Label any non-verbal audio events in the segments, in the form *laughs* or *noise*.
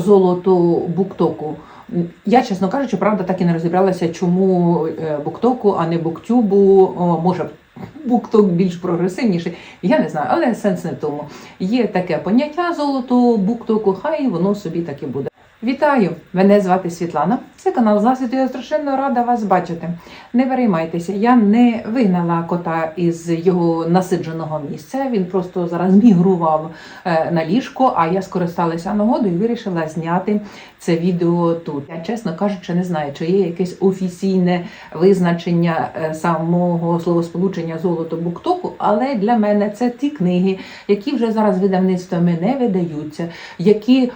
золото буктоку. Я, чесно кажучи, правда, так і не розібралася, чому е, буктоку, а не буктюбу. Може, букток більш прогресивніший. Я не знаю, але сенс не в тому. Є таке поняття золоту буктоку, хай воно собі так і буде. Вітаю! Мене звати Світлана. Це канал Засвіту. Я страшенно рада вас бачити. Не переймайтеся, я не вигнала кота із його насидженого місця. Він просто зараз мігрував е, на ліжко, а я скористалася нагодою і вирішила зняти це відео тут. Я чесно кажучи, не знаю, чи є якесь офіційне визначення е, самого словосполучення золото буктоку, але для мене це ті книги, які вже зараз видавництвами не видаються, які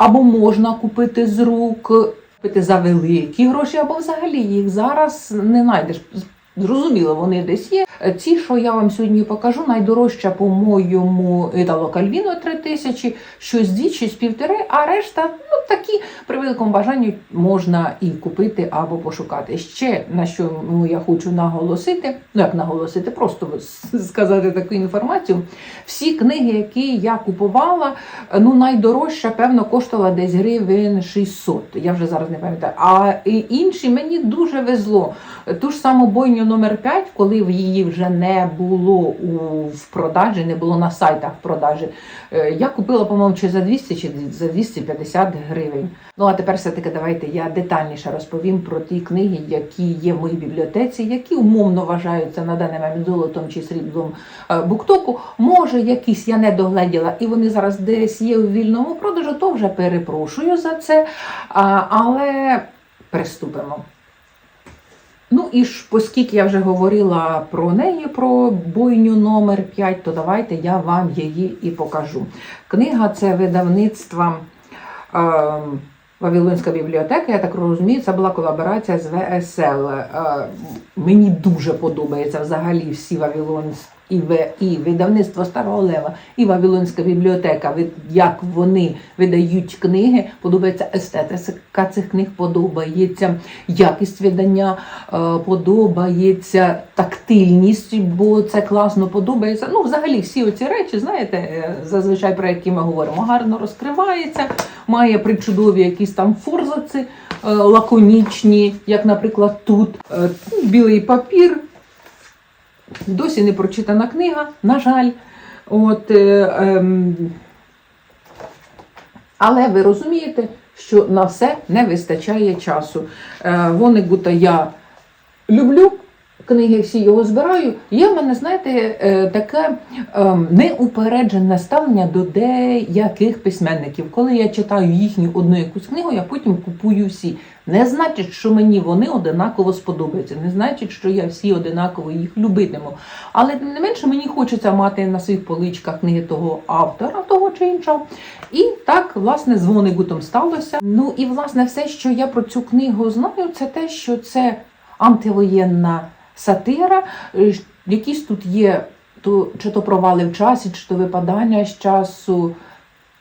або можна купити з рук, купити за великі гроші, або взагалі їх зараз не знайдеш. Зрозуміло, вони десь є. Ці, що я вам сьогодні покажу, найдорожча, по-моєму, Італо Кальвіно 3 тисячі, щось дві, щось півтори, а решта, ну такі при великому бажанні можна і купити або пошукати. Ще на що ну, я хочу наголосити, ну як наголосити, просто сказати таку інформацію. Всі книги, які я купувала, ну найдорожча, певно, коштувала десь гривень 600. Я вже зараз не пам'ятаю. А інші мені дуже везло. Ту ж саму бойню номер 5 коли в її вже не було у, в продажі, не було на сайтах в продажі, е, я купила, по-моєму, чи за 200, чи за 250 гривень. Ну а тепер все-таки давайте я детальніше розповім про ті книги, які є в моїй бібліотеці, які умовно вважаються на даний момент золотом чи сріблом е, буктоку. Може, якісь я не догледіла, і вони зараз десь є у вільному продажу, то вже перепрошую за це. Але приступимо. Ну і ж, оскільки я вже говорила про неї, про бойню номер 5, то давайте я вам її і покажу. Книга це видавництва е, Вавилонська бібліотека, я так розумію, це була колаборація з ВСЛ. Е, мені дуже подобається взагалі всі Вавилонські. І, в, і видавництво Старого Лева, і Вавилонська бібліотека, як вони видають книги, подобається естетика цих книг, подобається якість видання, е, подобається тактильність, бо це класно подобається. Ну, взагалі, всі оці речі, знаєте, е, зазвичай про які ми говоримо, гарно розкривається, має причудові якісь там форзаци е, лаконічні, як, наприклад, тут білий папір. Досі не прочитана книга, на жаль. От, е, е, але ви розумієте, що на все не вистачає часу. Е, Вонегута я люблю. Книги всі його збираю. Є в мене, знаєте, е, таке ем, неупереджене ставлення до деяких письменників. Коли я читаю їхню одну якусь книгу, я потім купую всі. Не значить, що мені вони одинаково сподобаються, не значить, що я всі одинаково їх любитиму. Але тим не менше мені хочеться мати на своїх поличках книги того автора, того чи іншого. І так, власне, з Вонегутом сталося. Ну і власне все, що я про цю книгу знаю, це те, що це антивоєнна сатира. Е, Якісь тут є то, чи то провали в часі, чи то випадання з часу,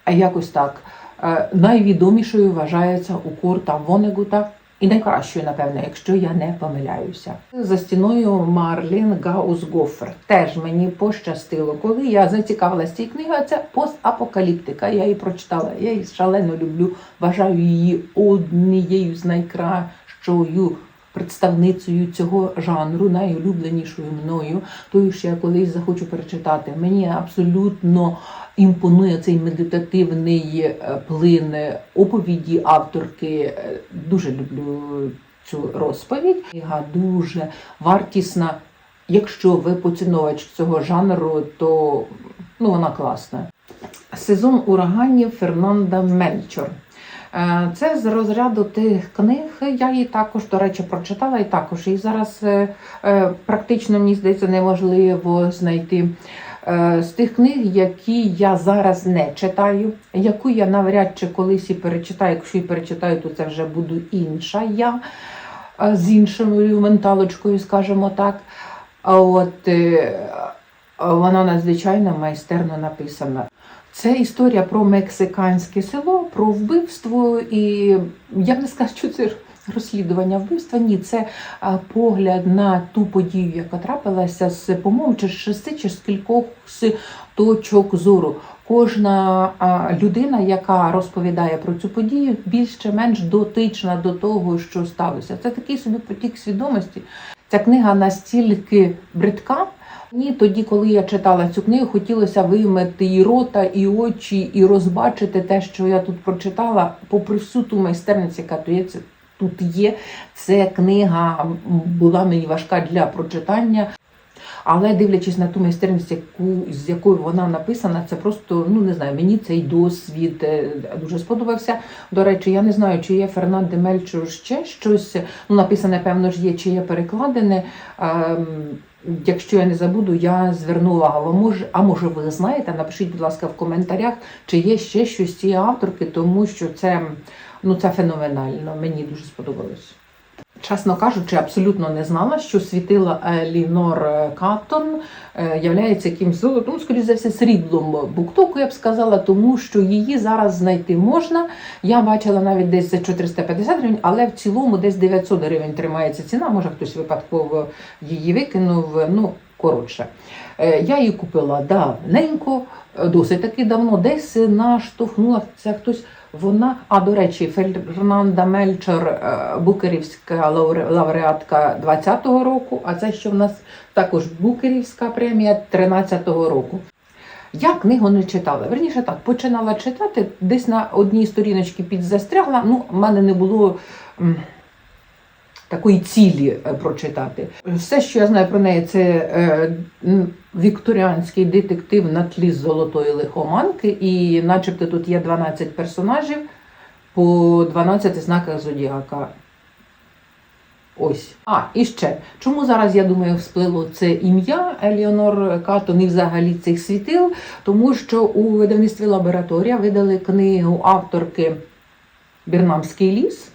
а якось так. Е, Найвідомішою вважається у Курта Вонегута. І найкращою, напевно, якщо я не помиляюся. За стіною Марлін Гаусгофер. Теж мені пощастило, коли я зацікавилася цією книгою. Це постапокаліптика. Я її прочитала. Я її шалено люблю. Вважаю її однією з найкращою представницею цього жанру, найулюбленішою мною. Тою, що я колись захочу перечитати. Мені абсолютно імпонує цей медитативний е, плин оповіді авторки. Е, Дуже люблю цю розповідь. Книга дуже вартісна. Якщо ви поціновувач цього жанру, то ну, вона класна. Сезон ураганів Фернанда Мельчор. Е, Це з розряду тих книг. Я її також, до речі, прочитала і також її зараз е, е, практично мені здається неможливо знайти. З тих книг, які я зараз не читаю, яку я навряд чи колись і перечитаю. Якщо і перечитаю, то це вже буду інша я з іншою менталочкою, скажімо так. От вона надзвичайно майстерно написана. Це історія про мексиканське село, про вбивство, і я б не скажу, що це Розслідування вбивства ні, це погляд на ту подію, яка трапилася з по-моєму, чи шести, чи з кількох точок зору. Кожна людина, яка розповідає про цю подію, більш чи менш дотична до того, що сталося. Це такий собі потік свідомості. Ця книга настільки бридка. Мені тоді, коли я читала цю книгу, хотілося вимити і рота, і очі, і розбачити те, що я тут прочитала, попри всю ту майстерність, яка тут є. Це, книга була мені важка для прочитання. Але дивлячись на ту майстерність, яку з якою вона написана, це просто ну не знаю. Мені цей досвід е, дуже сподобався. До речі, я не знаю, чи є Фернанде Мельчур ще щось. Ну написане, певно ж є, чи є перекладене. Ем, Якщо я не забуду, я зверну увагу. Може, а може ви знаєте? Напишіть, будь ласка, в коментарях, чи є ще щось цієї авторки, тому що це, ну, це феноменально. Мені дуже сподобалось. Чесно кажучи, абсолютно не знала, що світила Лінор Каттон е, являється якимсь ну, скоріш за все, сріблом буктоку, я б сказала, тому що її зараз знайти можна. Я бачила навіть десь за 450 гривень, але в цілому десь 900 гривень тримається ціна. Може хтось випадково її викинув. Ну, коротше. Е, Я її купила давненько, е, досить таки давно, десь наштовхнула хтось. Вона, а до речі, Фернанда Мельчор, е, букерівська лауре- лауреатка 20-го року, а це що в нас також букерівська премія 13-го року. Я книгу не читала. Верніше так, починала читати, десь на одній сторіночці підзастрягла. Ну, в мене не було такої цілі е, прочитати. Все, що я знаю про неї, це е, вікторіанський детектив на тлі золотої лихоманки, і начебто тут є 12 персонажів по 12 знаках зодіака. Ось. А, і ще. Чому зараз, я думаю, всплило це ім'я Еліонор Катон і взагалі цих світил? Тому що у видавництві лабораторія видали книгу авторки Бірнамський ліс.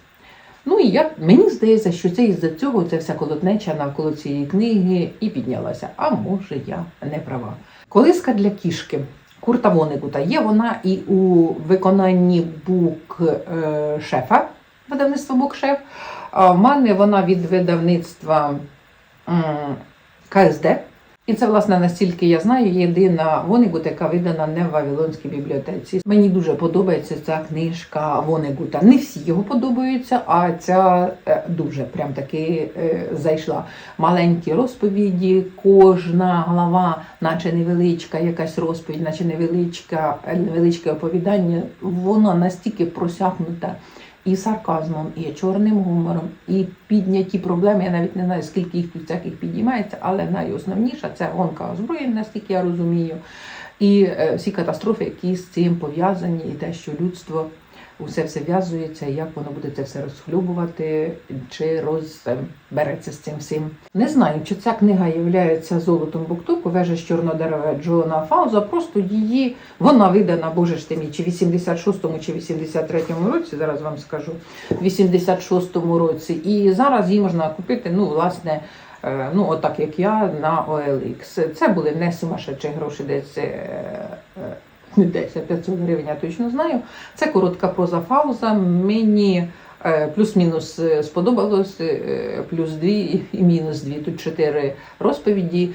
Ну і я, мені здається, що це із-за цього ця вся колотнеча навколо цієї книги і піднялася. А може, я не права. Колиска для кішки. Курта Вонегута. Є вона і у виконанні бук е, шефа, видавництва Букшеф. А в мене вона від видавництва КСД. І це, власне, настільки я знаю, єдина Вонегут, яка видана не в Вавилонській бібліотеці. Мені дуже подобається ця книжка Вонегута. Не всі його подобаються, а ця е, дуже прям таки е, зайшла. Маленькі розповіді, кожна глава, наче невеличка, якась розповідь, наче невеличка, невеличке оповідання. Вона настільки просякнута і сарказмом, і чорним гумором, і підняті проблеми. Я навіть не знаю, скільки їх тут всяких підіймається, але найосновніша це гонка озброєнь, наскільки я розумію, і е, всі катастрофи, які з цим пов'язані, і те, що людство усе все в'язується, як воно буде це все розхлюбувати, чи розбереться з цим всім. Не знаю, чи ця книга є золотом буктуку, вежа з чорного дерева Джона Фауза, просто її, вона видана, боже ж ти мій, чи в 86-му, чи 83-му році, зараз вам скажу, в 86-му році. І зараз її можна купити, ну, власне, е, ну, отак як я, на OLX. Це були не сумасшедші гроші, десь. Е, е, Десь 500 гривень, я точно знаю. Це коротка проза Фауза. Мені е, плюс-мінус е, сподобалось, е, плюс дві і мінус дві. Тут чотири розповіді.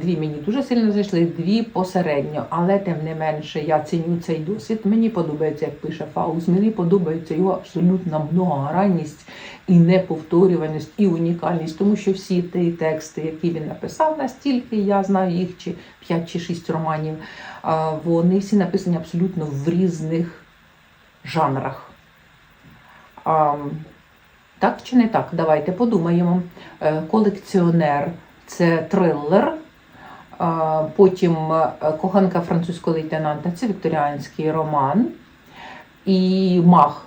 Дві мені дуже сильно зайшли, дві посередньо, але тим не менше я ціню цей досвід. Мені подобається, як пише Фауз. Мені подобається його абсолютна многогранність і неповторюваність, і унікальність, тому що всі ті тексти, які він написав, настільки я знаю їх чи 5 чи 6 романів, а, вони всі написані абсолютно в різних жанрах. Так чи не так? Давайте подумаємо. Е, Колекціонер це трилер. Потім е, коханка французького лейтенанта це вікторіанський роман. І мах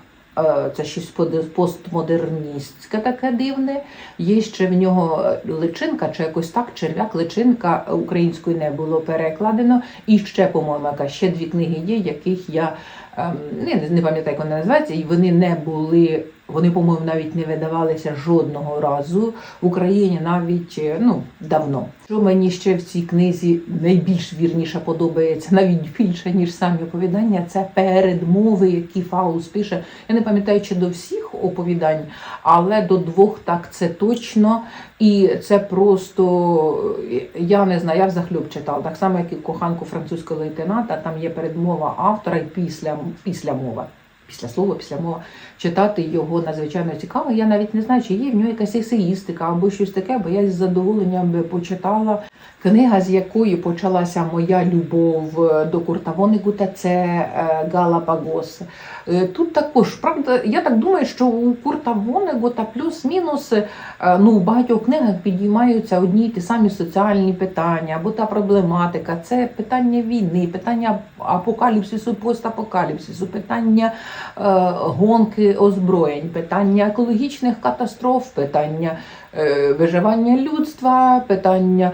це щось постмодерністське таке дивне. Є ще в нього личинка, чи якось так, черв'як, личинка українською не було перекладено. І ще, по-моєму, ще дві книги є, яких я ем, не, не пам'ятаю, як вони називаються, і вони не були. Вони, по-моєму, навіть не видавалися жодного разу в Україні, навіть е, ну давно. Що мені ще в цій книзі найбільш вірніше подобається, навіть більше ніж самі оповідання, це передмови, які Фаус пише. Я не пам'ятаю, чи до всіх оповідань, але до двох так це точно. І це просто я не знаю, я взахлюб читала. Так само, як і коханку французького лейтенанта, там є передмова автора і після, після мова. Після слова, після мова читати його надзвичайно цікаво. Я навіть не знаю, чи є в нього якась есеїстика або щось таке, бо я з задоволенням би почитала. Книга, з якої почалася моя любов до Курта Вонегута, це е, Галапагос. Е, Тут також, правда, я так думаю, що у Курта Вонегута плюс-мінус е, ну, у багатьох книгах підіймаються одні й ті самі соціальні питання, або та проблематика. Це питання війни, питання апокаліпсису, постапокаліпсису, питання е, гонки озброєнь, питання екологічних катастроф, питання е, виживання людства, питання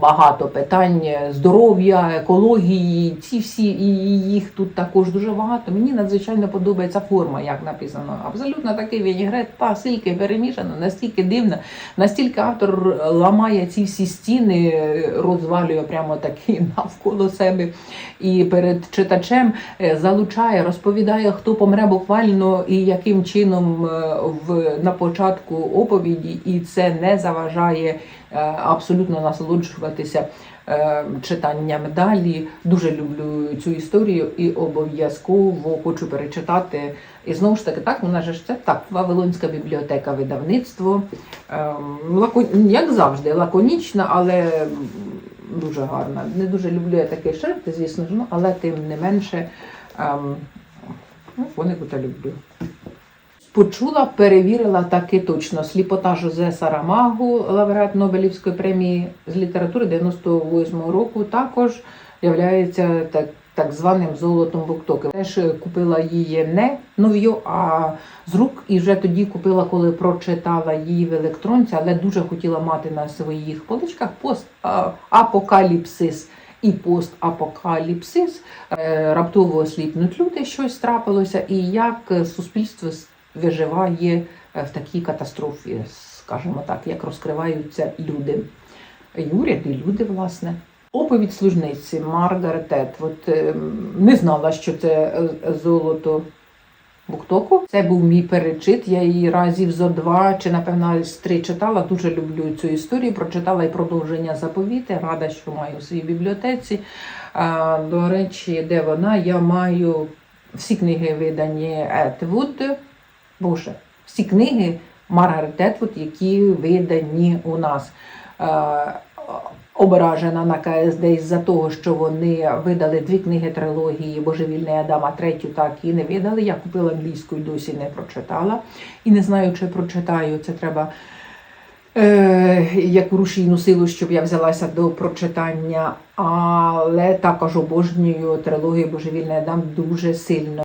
багато питань здоров'я, екології. Ці всі і їх тут також дуже багато. Мені надзвичайно подобається форма, як написано. Абсолютно такий вінігрет, та стільки перемішано, настільки дивно, настільки автор ламає ці всі стіни, розвалює прямо такі *laughs* навколо себе і перед читачем е, залучає, розповідає, хто помре буквально і яким чином е, в на початку оповіді, і це не заважає е, абсолютно насолоджуватися е, читанням далі. Дуже люблю цю історію і обов'язково хочу перечитати. І знову ж таки, так, вона ж це так, Вавилонська бібліотека, видавництво. Ем. Як завжди, лаконічна, але дуже гарна. Не дуже люблю я такий шрифт, звісно ж, ну, але тим не менше ем, ну, вони люблю. Почула, перевірила таки точно. Сліпота Жозе Сарамагу, лауреат Нобелівської премії з літератури 98-го року, також являється так, так званим золотом буктоки. Теж купила її не нов'ю, а з рук, і вже тоді купила, коли прочитала її в електронці, але дуже хотіла мати на своїх поличках пост апокаліпсис. І постапокаліпсис, Е, раптово осліпнуть люди, щось трапилося, і як суспільство виживає е, в такій катастрофі, скажімо так, як розкриваються люди. І і люди, власне. Оповідь служниці Маргарет Етвуд. Е, Не знала, що це е, золото Буктоку. Це був мій перечит. Я її разів зо два чи напевно з три читала. Дуже люблю цю історію. Прочитала і продовження заповіти. Рада, що маю у своїй бібліотеці. До речі, де вона? Я маю всі книги видані Етвуд. Боже, всі книги Маргарет Етвуд, які видані у нас. Е, Ображена на КСД із-за того, що вони видали дві книги трилогії Божевільний Адама, третю так і не видали. Я купила англійську і досі не прочитала. І не знаю, чи прочитаю. Це треба е, як рушійну силу, щоб я взялася до прочитання. Але також обожнюю трилогію Божевільний Адам дуже сильно.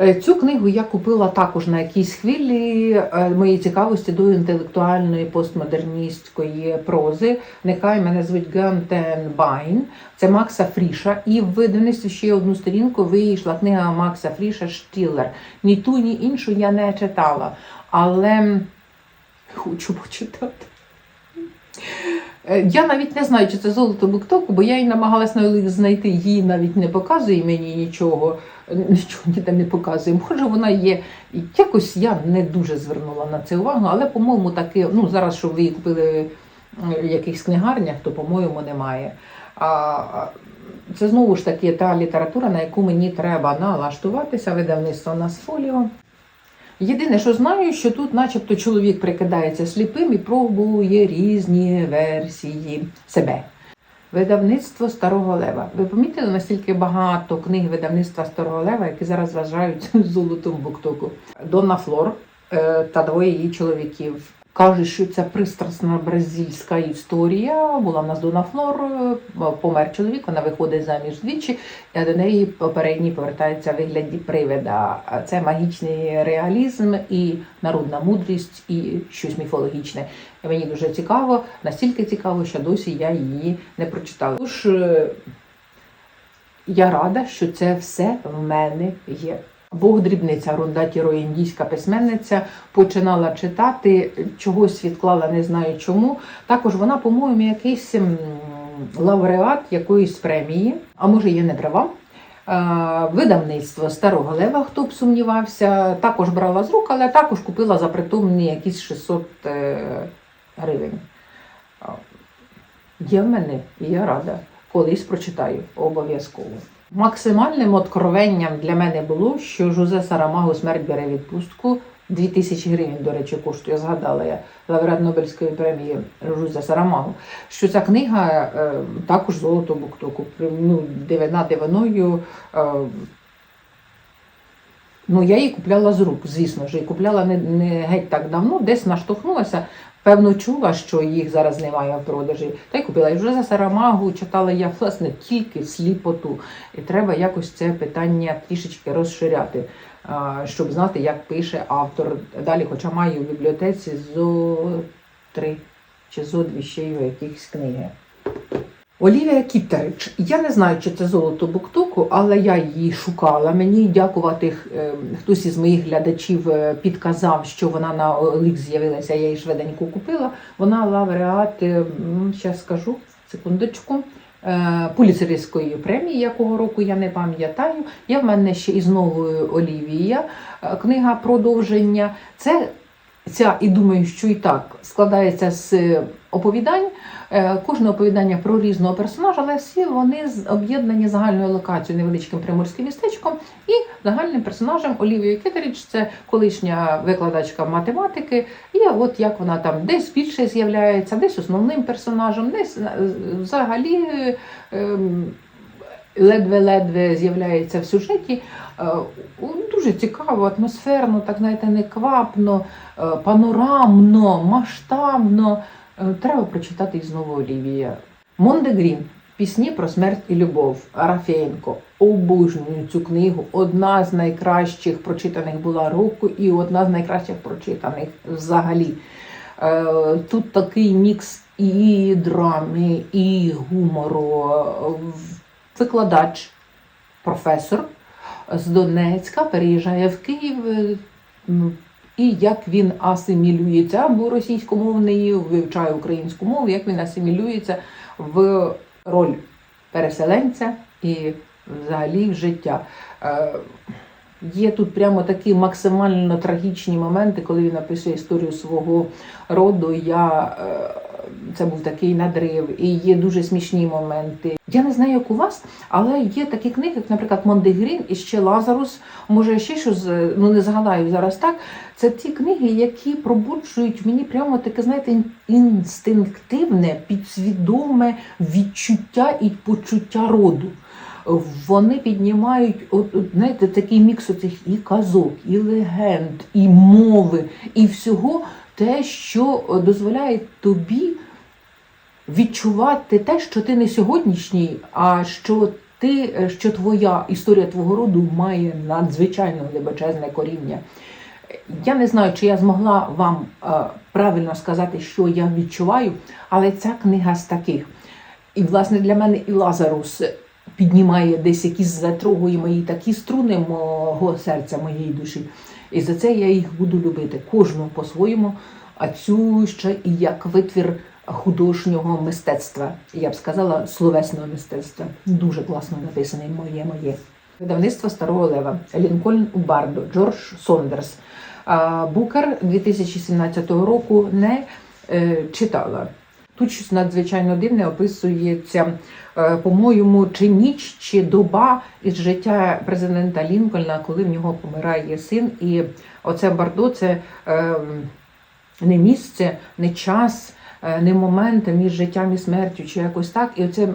Е, Цю книгу я купила також на якійсь хвилі е, моєї цікавості до інтелектуальної постмодерністської прози. Нехай мене звуть Гантен Байн. Це Макса Фріша. І в видавництві ще одну сторінку вийшла книга Макса Фріша Штілер. Ні ту, ні іншу я не читала, але хочу почитати. Е, Я навіть не знаю, чи це золото буктоку, бо я її намагалась знайти, її навіть не показує мені нічого, нічого ніде не показує. Може, вона є. Якось я не дуже звернула на це увагу, але, по-моєму, таки, ну зараз, щоб ви її купили в якихось книгарнях, то, по-моєму, немає. А це знову ж таки та література, на яку мені треба налаштуватися, видавництво Насфоліо. Єдине, що знаю, що тут, начебто, чоловік прикидається сліпим і пробує різні версії себе. Видавництво Старого Лева. Ви помітили, наскільки багато книг видавництва Старого Лева, які зараз вважають *laughs* золотом буктоку. Донна Флор е, та двоє її чоловіків. Кажуть, що це пристрасна бразильська історія. Була в нас Дона Флор, е, помер чоловік, вона виходить заміж двічі, а до неї попередній повертається в вигляді привида. Це магічний реалізм і народна мудрість, і щось міфологічне. Мені дуже цікаво, настільки цікаво, що досі я її не прочитала. Тож е, я рада, що це все в мене є. Бог дрібниця Рундатіро, індійська письменниця, починала читати, чогось відклала, не знаю чому. Також вона, по-моєму, якийсь лауреат якоїсь премії, а може, я не права. Е, Видавництво Старого Лева, хто б сумнівався, також брала з рук, але також купила за притомні якісь 600 е, гривень. Є в мене, і я рада. Колись прочитаю обов'язково. Максимальним откровенням для мене було, що Жозе Сарамаго смерть бере відпустку. 2000 гривень, до речі, коштує. Згадала я лауреат Нобелівської премії Жозе Сарамаго. Що ця книга е, також золото буктоку. Ну, дивина дивиною. Е, ну, я її купляла з рук, звісно ж, і купляла не, не геть так давно, десь наштовхнулася. Певно, чула, що їх зараз немає в продажі. Та й купила. І вже за Сарамагу читала я власне тільки сліпоту. І треба якось це питання трішечки розширяти, щоб знати, як пише автор. Далі, хоча маю в бібліотеці зо три чи зо дві ще й якихось книги. Олівія Кіттерич. Я не знаю, чи це золото буктоку, але я її шукала. Мені дякувати е, хтось із моїх глядачів е, підказав, що вона на Олік з'явилася. Я її швиденько купила. Вона лауреат, зараз скажу, секундочку. е, Пуліцерівської премії, якого року я не пам'ятаю. Є в мене ще із новою Олівія е, книга продовження. Це ця, і думаю, що і так складається з оповідань. Е, Кожне оповідання про різного персонажа, але всі вони об'єднані загальною локацією, невеличким приморським містечком і загальним персонажем Олівією Кетеріч. Це колишня викладачка математики. І от як вона там десь більше з'являється, десь основним персонажем, десь е, взагалі. е, Ледве-ледве з'являється в сюжеті. Е, Дуже цікаво, атмосферно, так знаєте, неквапно, панорамно, масштабно. Е, Треба прочитати і знову Олівія. Монде Грін. Пісні про смерть і любов. Рафєєнко. Обожнюю цю книгу. Одна з найкращих прочитаних була року і одна з найкращих прочитаних взагалі. Е, Тут такий мікс і драми, і гумору. Е, Викладач, професор з Донецька переїжджає в Київ. І як він асимілюється, або російськомовний, вивчає українську мову, як він асимілюється в роль переселенця і взагалі в життя. Е, Є тут прямо такі максимально трагічні моменти, коли він написує історію свого роду. Я, е, це був такий надрив, і є дуже смішні моменти. Я не знаю, як у вас, але є такі книги, як, наприклад, Мондегрін і ще Лазарус. Може, ще щось, е, ну не згадаю зараз так. Це ті книги, які пробуджують мені прямо таке, знаєте, інстинктивне, підсвідоме відчуття і почуття роду. Вони піднімають от, от, знаєте, такий мікс оцих і казок, і легенд, і мови, і всього те, що е, дозволяє тобі відчувати те, що ти не сьогоднішній, а що ти, е, що твоя історія твого роду має надзвичайно глибочезне коріння. Я не знаю, чи я змогла вам е, правильно сказати, що я відчуваю, але ця книга з таких. І, власне, для мене і Лазарус піднімає десь якісь затрогує мої такі струни мого серця, моєї душі. І за це я їх буду любити кожну по-своєму, а цю ще і як витвір художнього мистецтва. Я б сказала, словесного мистецтва. Дуже класно написаний моє моє. Видавництво Старого Лева, Лінкольн у Бардо, Джордж Сондерс. А, Букер 2017 року не е, читала. Тут щось надзвичайно дивне описується, е, по-моєму, чи ніч, чи доба із життя президента Лінкольна, коли в нього помирає син. І оце Бардо це е, не місце, не час, е, не момент між життям і смертю, чи якось так. І оце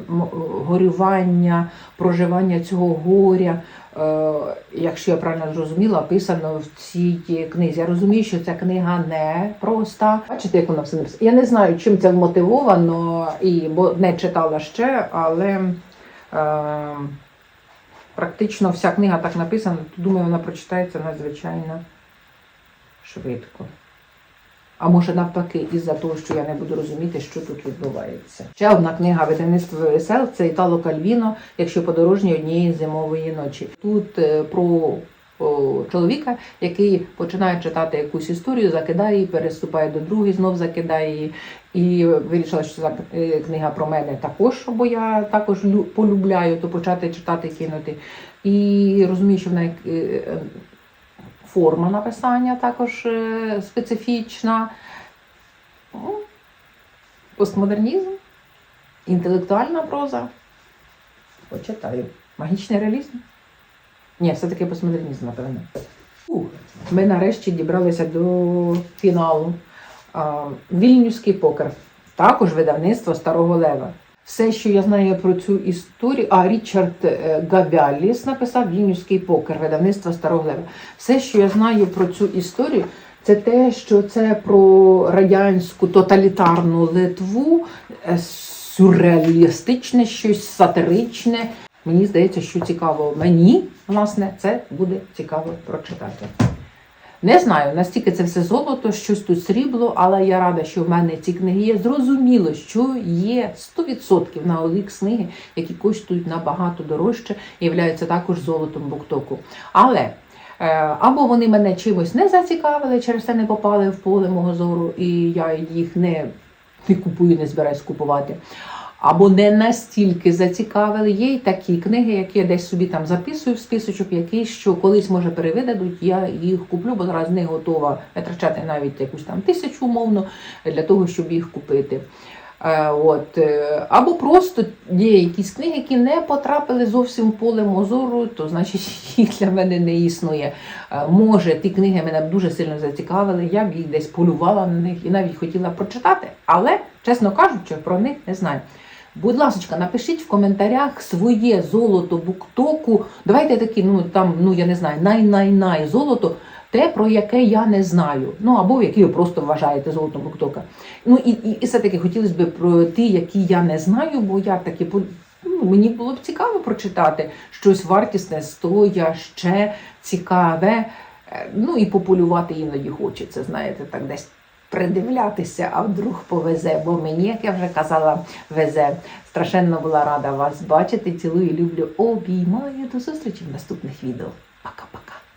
горювання, проживання цього горя. Е, Якщо я правильно зрозуміла, описано в цій книзі. Я розумію, що ця книга не проста. Бачите, як вона все написано? Я не знаю, чим це вмотивовано, і бо не читала ще, але е, практично вся книга так написана, думаю, вона прочитається надзвичайно швидко. А може навпаки, із-за того, що я не буду розуміти, що тут відбувається. Ще одна книга видавництва ВСЛ це Італо Кальвіно, якщо подорожні однієї зимової ночі. Тут е, про чоловіка, який починає читати якусь історію, закидає її, переступає до другої, знов закидає її. І вирішила, що ця е, книга про мене також, бо я також лю- полюбляю, то почати читати, кинути. І розумію, що в неї е, форма написання також е, специфічна. Ну, Постмодернізм, інтелектуальна проза. Почитаю. Магічний реалізм? Ні, все-таки постмодернізм, напевно. Ми нарешті дібралися до фіналу. Вільнюський покер. Також видавництво Старого Лева. Все, що я знаю про цю історію, а Річард е, Гавяліс написав Вільнюський покер, видавництво Старого Лева. Все, що я знаю про цю історію, це те, що це про радянську тоталітарну Литву, е, сюрреалістичне щось, сатиричне. Мені здається, що цікаво мені, власне, це буде цікаво прочитати. Не знаю, настільки це все золото, щось тут срібло, але я рада, що в мене ці книги є. Зрозуміло, що є 100% на OLX книги, які коштують набагато дорожче і являються також золотом буктоку. Але е, або вони мене чимось не зацікавили, через це не попали в поле мого зору, і я їх не, не купую, не збираюсь купувати. Або не настільки зацікавили. Є й такі книги, які я десь собі там записую в списочок, якийсь, що колись може перевидадуть, я їх куплю, бо зараз не готова витрачати навіть якусь там тисячу умовно для того, щоб їх купити. Е, От. е, Або просто є якісь книги, які не потрапили зовсім в поле мозору, то значить *laughs* їх для мене не існує. Е, Може, ті книги мене б дуже сильно зацікавили, я б їх десь полювала на них і навіть хотіла прочитати, але, чесно кажучи, про них не знаю. Будь ласка, напишіть в коментарях своє золото буктоку. Давайте такі, ну там, ну я не знаю, най-най-най золото, те, про яке я не знаю. Ну або яке ви просто вважаєте золотом буктока. Ну і, і, і все-таки хотілося б про ті, які я не знаю, бо я таки ну, мені було б цікаво прочитати щось вартісне, стояще, цікаве. Е, Ну і пополювати іноді хочеться, знаєте, так десь придивлятися, а вдруг повезе, бо мені, як я вже казала, везе. Страшенно була рада вас бачити. Цілую, люблю, обіймаю. До зустрічі в наступних відео. Пока-пока.